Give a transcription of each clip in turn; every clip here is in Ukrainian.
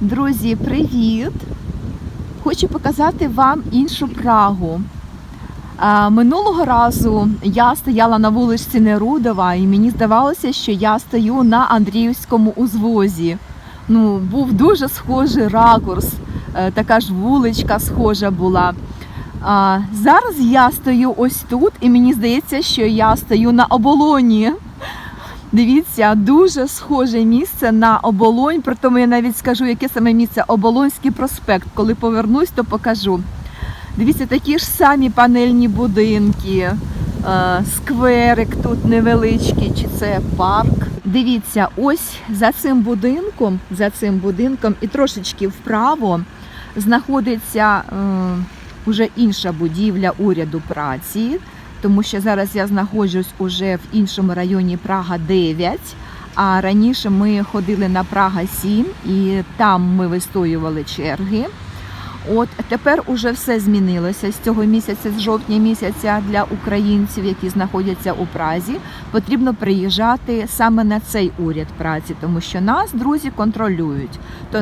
Друзі, привіт! Хочу показати вам іншу Прагу. Минулого разу я стояла на вулиці Нерудова, і мені здавалося, що я стою на Андріївському узвозі. Ну, був дуже схожий ракурс, е, така ж вуличка схожа була. Зараз я стою ось тут, і мені здається, що я стою на оболоні. Дивіться, дуже схоже місце на оболонь. При я навіть скажу, яке саме місце Оболонський проспект. Коли повернусь, то покажу. Дивіться, такі ж самі панельні будинки, е, скверик тут невеличкий, чи це парк. Дивіться, ось за цим будинком, за цим будинком і трошечки вправо знаходиться е, уже інша будівля уряду праці тому що зараз я знаходжусь уже в іншому районі Прага 9. А раніше ми ходили на Прага 7 і там ми вистоювали черги. От тепер уже все змінилося з цього місяця, з жовтня місяця для українців, які знаходяться у Празі. Потрібно приїжджати саме на цей уряд праці, тому що нас друзі контролюють.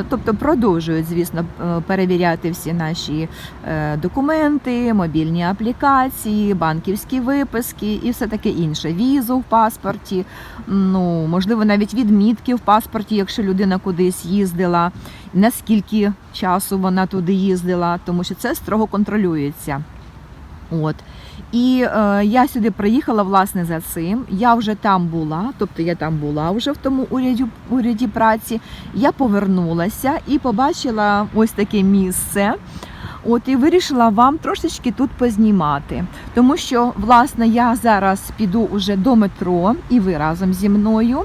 Тобто продовжують, звісно, е, перевіряти всі наші е, документи, мобільні аплікації, банківські виписки і все таке інше. Візу в паспорті, ну можливо, навіть відмітки в паспорті, якщо людина кудись їздила, наскільки часу вона туди їздила, тому що це строго контролюється. От. І е, я сюди приїхала власне за цим. Я вже там була, тобто я там була вже в тому уряді, уряді праці. Я повернулася і побачила ось таке місце. От і вирішила вам трошечки тут познімати, тому що власне я зараз піду уже до метро, і ви разом зі мною.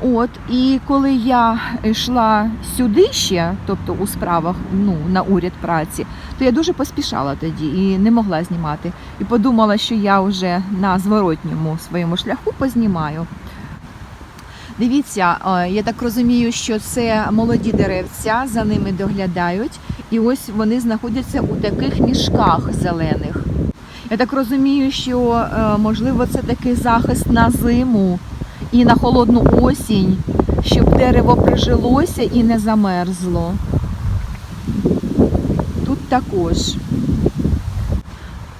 От і коли я йшла сюди ще, тобто у справах ну на уряд праці, то я дуже поспішала тоді і не могла знімати. І подумала, що я вже на зворотньому своєму шляху познімаю. Дивіться, е, я так розумію, що це молоді деревця, за ними доглядають, і ось вони знаходяться у таких мішках зелених. Я так розумію, що е, можливо це такий захист на зиму і на холодну осінь, щоб дерево прижилося і не замерзло. Тут також.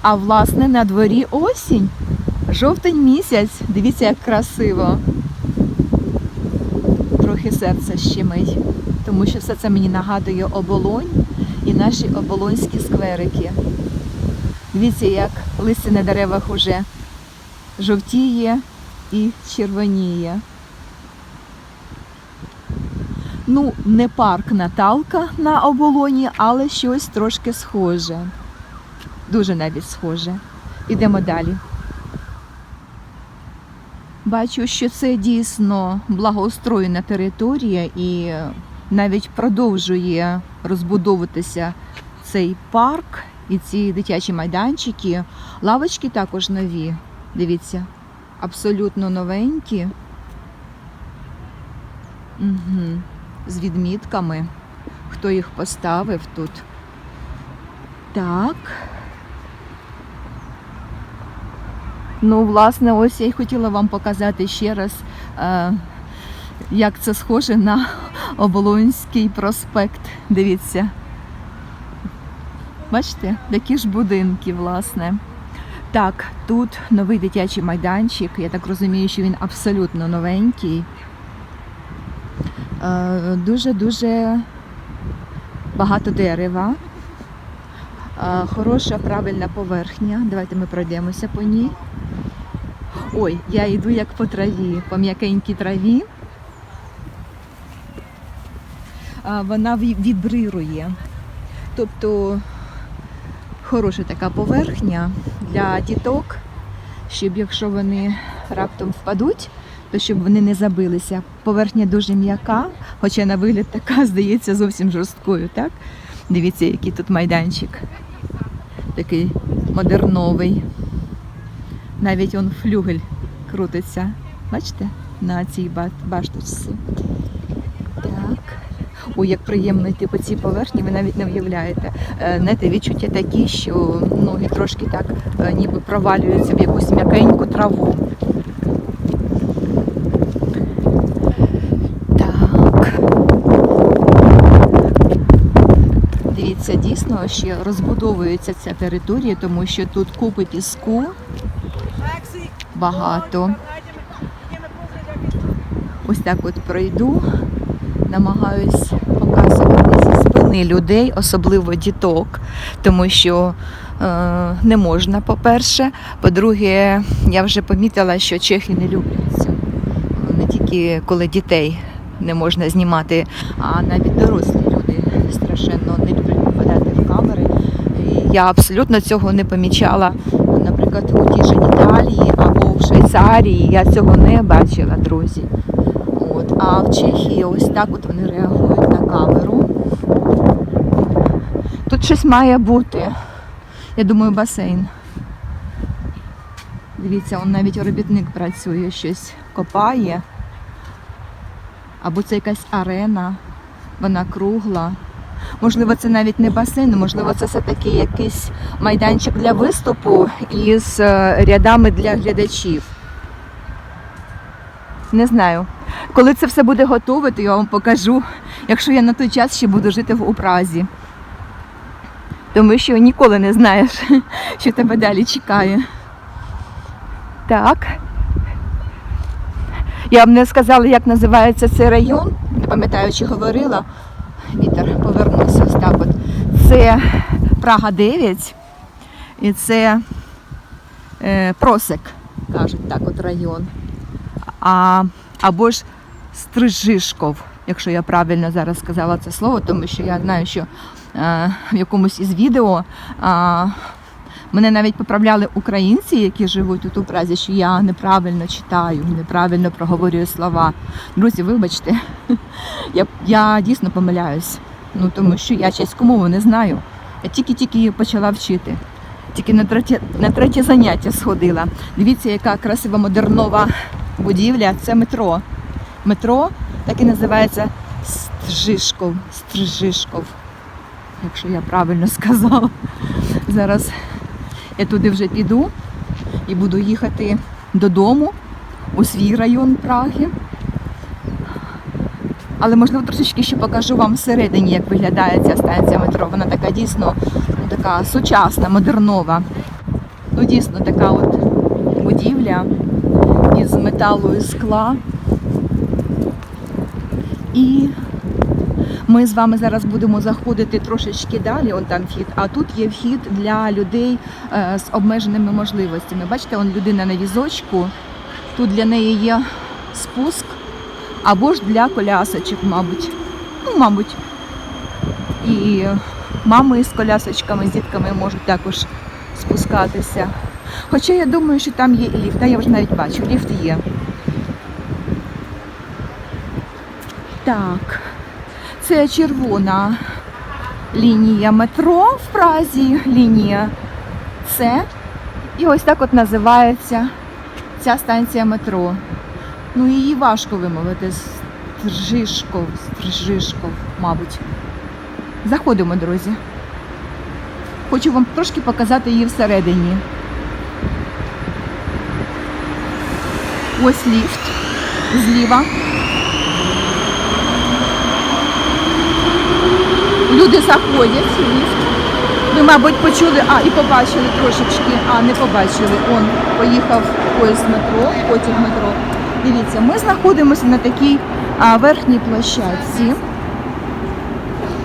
А власне на дворі осінь. Жовтень місяць. Дивіться, як красиво. Трохи серце щемить, тому що все це мені нагадує оболонь і наші оболонські скверики. Дивіться, як листя на деревах уже жовтіє і червоніє. Ну, не парк Наталка на оболоні, але щось трошки схоже. Дуже навіть схоже. Ідемо далі. Бачу, що це дійсно благоустроєна територія і навіть продовжує розбудовуватися цей парк і ці дитячі майданчики. Лавочки також нові. Дивіться, абсолютно новенькі. Угу. З відмітками. Хто їх поставив тут? Так. Ну, власне, ось я й хотіла вам показати ще раз, е, як це схоже на Оболонський проспект. Дивіться. Бачите, такі ж будинки, власне. Так, тут новий дитячий майданчик. Я так розумію, що він абсолютно новенький. Е, Дуже-дуже багато дерева. Е, Хороша правильна поверхня. Давайте ми пройдемося по ній. Ой, я йду як по траві, по м'якенькій траві. Вона вібрирує. Тобто хороша така поверхня для діток, щоб якщо вони раптом впадуть, то щоб вони не забилися. Поверхня дуже м'яка, хоча на вигляд така здається зовсім жорсткою, так? Дивіться, який тут майданчик. Такий модерновий. Навіть он флюгель крутиться. Бачите? На цій башточці. Так. Як приємно йти по цій поверхні, ви навіть не уявляєте. Е, Знаєте, відчуття такі, що ноги трошки так е, ніби провалюються в якусь м'якеньку траву. Так. дійсно ще розбудовується ця територія, тому що тут купи піску багато. Ось так от пройду, намагаюсь спини людей, особливо діток, тому що е, не можна, по-перше. По-друге, я вже помітила, що чехи не люблять цю. Не тільки коли дітей не можна знімати, а навіть дорослі люди страшенно не люблять попадати в камери. І я абсолютно цього не помічала, наприклад, у тій же Італії або в Швейцарії. Я цього не бачила, друзі. От, а в Чехії ось так от вони реагують на камеру. Тут щось має бути. Я думаю, басейн. Дивіться, он навіть робітник працює, щось копає. Або це якась арена, вона кругла. Можливо, це навіть не басейн, можливо, це все-таки якийсь майданчик для виступу із е, рядами для глядачів. Не знаю. Коли це все буде готове, то я вам покажу, якщо я на той час ще буду жити в- у Празі. Тому що ніколи не знаєш, що тебе далі чекає. Так. Я вам не сказала, як називається цей район. Не пам'ятаю, чи говорила. Вітер повернувся ось так от. Це Прага 9. І це е, Просек, кажуть так от район. А, або ж Стрижишков, якщо я правильно зараз сказала це слово, тому що я знаю, що в якомусь із відео е, мене навіть поправляли українці, які живуть тут у Празі, що я неправильно читаю, неправильно проговорюю слова. Друзі, вибачте, я, я дійсно помиляюсь, ну тому що я чеську мову не знаю. Я тільки-тільки її почала вчити. Тільки на третє, на третє заняття сходила. Дивіться, яка красива модернова будівля. Це метро. Метро так і називається Стрижишков. Стрижишков. Якщо я правильно сказала. Зараз я туди вже піду і буду їхати додому у свій район Праги. Але можливо трошечки ще покажу вам всередині, як виглядає ця станція метро. Вона така дійсно ну, така сучасна, модернова. Ну, дійсно така от будівля із металу і скла. І ми з вами зараз будемо заходити трошечки далі, он там вхід, а тут є вхід для людей е, з обмеженими можливостями. Бачите, он людина на візочку, тут для неї є спуск, або ж для колясочок, мабуть. Ну, мабуть. І мами з колясочками, з дітками можуть також спускатися. Хоча я думаю, що там є і ліфт. Та я вже навіть бачу, ліфт є. Так, це червона лінія метро в Празі, лінія С. І ось так от називається ця станція метро. Ну, її важко вимовити. Стрижишков, Стрижишков, мабуть. Заходимо, друзі. Хочу вам трошки показати її всередині. Ось ліфт зліва. Люди заходять в ліфт. Ви, мабуть, почули, а і побачили трошечки, а не побачили. Он поїхав поїзд метро, потяг метро. Дивіться, ми знаходимося на такій а, верхній площадці.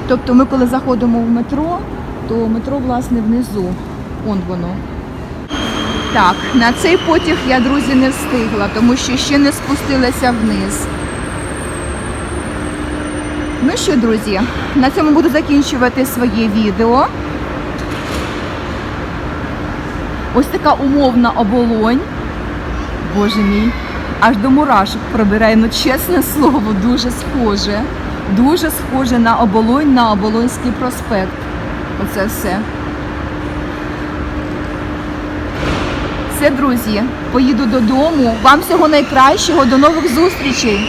Тобто ми коли заходимо в метро, то метро, власне, внизу. Он воно. Так, на цей потяг я, друзі, не встигла, тому що ще не спустилася вниз. Ну що, друзі, на цьому буду закінчувати своє відео. Ось така умовна оболонь. Боже мій, аж до мурашок пробирає. Ну, чесне слово, дуже схоже. Дуже схоже на оболонь, на Оболонський проспект. Оце все. Все, друзі, поїду додому. Вам всього найкращого, до нових зустрічей.